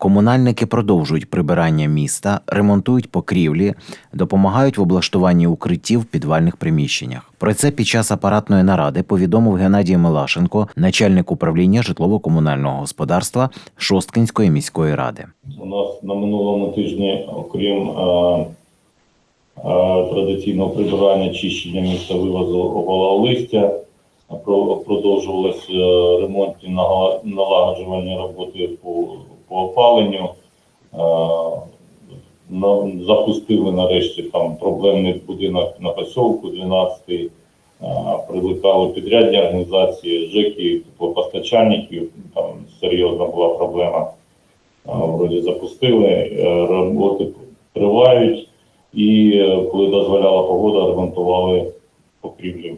Комунальники продовжують прибирання міста, ремонтують покрівлі, допомагають в облаштуванні укриттів в підвальних приміщеннях. Про це під час апаратної наради повідомив Геннадій Милашенко, начальник управління житлово-комунального господарства Шосткинської міської ради. У нас на минулому тижні, окрім е, е, традиційного прибирання, чищення міста вивозу огола листя, про- продовжувалися е, ремонтні налагоджування роботи по, по опаленню. Е, запустили нарешті там проблемний будинок на посілку 12-й. Е, Привлекали підрядні організації, ЖЕКи, теплопостачальників, там серйозна була проблема. Вроді запустили, е, роботи тривають, і е, коли дозволяла погода, ремонтували покрівлі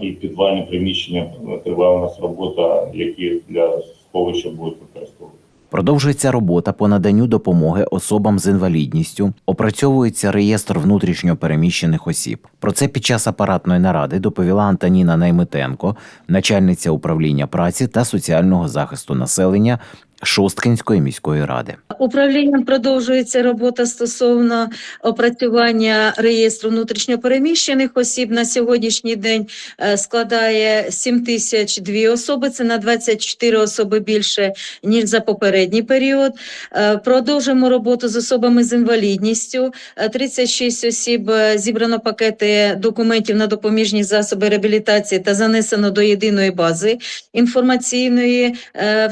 і підвальні приміщення. Триває у нас робота, які для сховища будуть використовувати. Продовжується робота по наданню допомоги особам з інвалідністю, опрацьовується реєстр внутрішньо переміщених осіб. Про це під час апаратної наради доповіла Антоніна Наймитенко, начальниця управління праці та соціального захисту населення Шосткинської міської ради. Управлінням продовжується робота стосовно опрацювання реєстру внутрішньопереміщених осіб. На сьогоднішній день е, складає 7 тисяч дві особи. Це на 24 особи більше ніж за попередній період. Е, Продовжуємо роботу з особами з інвалідністю. Е, 36 осіб е, зібрано пакети документів на допоміжні засоби реабілітації та занесено до єдиної бази інформаційної е,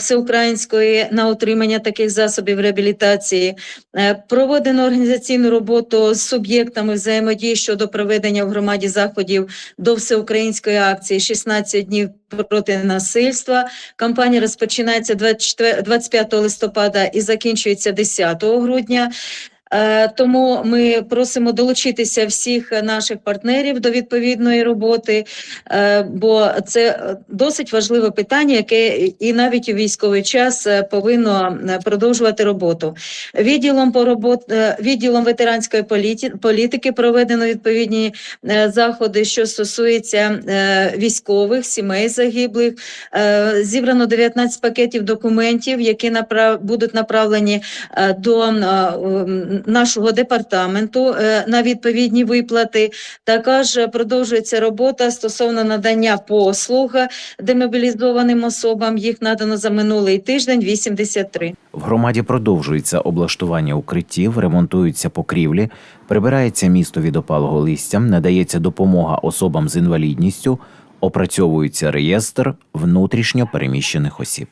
на отримання таких засобів реабілітації. Е, Проведено організаційну роботу з суб'єктами взаємодії щодо проведення в громаді заходів до всеукраїнської акції «16 днів проти насильства. Кампанія розпочинається 24 25 листопада і закінчується 10 грудня. Е, Тому ми просимо долучитися всіх наших партнерів до відповідної роботи, е, бо це досить важливе питання, яке і навіть у військовий час е, повинно продовжувати роботу. Відділом по робот... відділом ветеранської політі- політики проведено відповідні заходи, що стосуються е, військових, сімей загиблих. Зібрано 19 пакетів документів, які направ... будуть направлені до нашого департаменту е, на відповідні виплати. Також продовжується робота стосовно надання послуг демобілізованим особам. Їх надано за минулий тиждень 83. В громаді продовжується облаштування укриттів, ремонтуються покрівлі, прибирається місто від опалого листя, надається допомога особам з інвалідністю, опрацьовується реєстр внутрішньо переміщених осіб.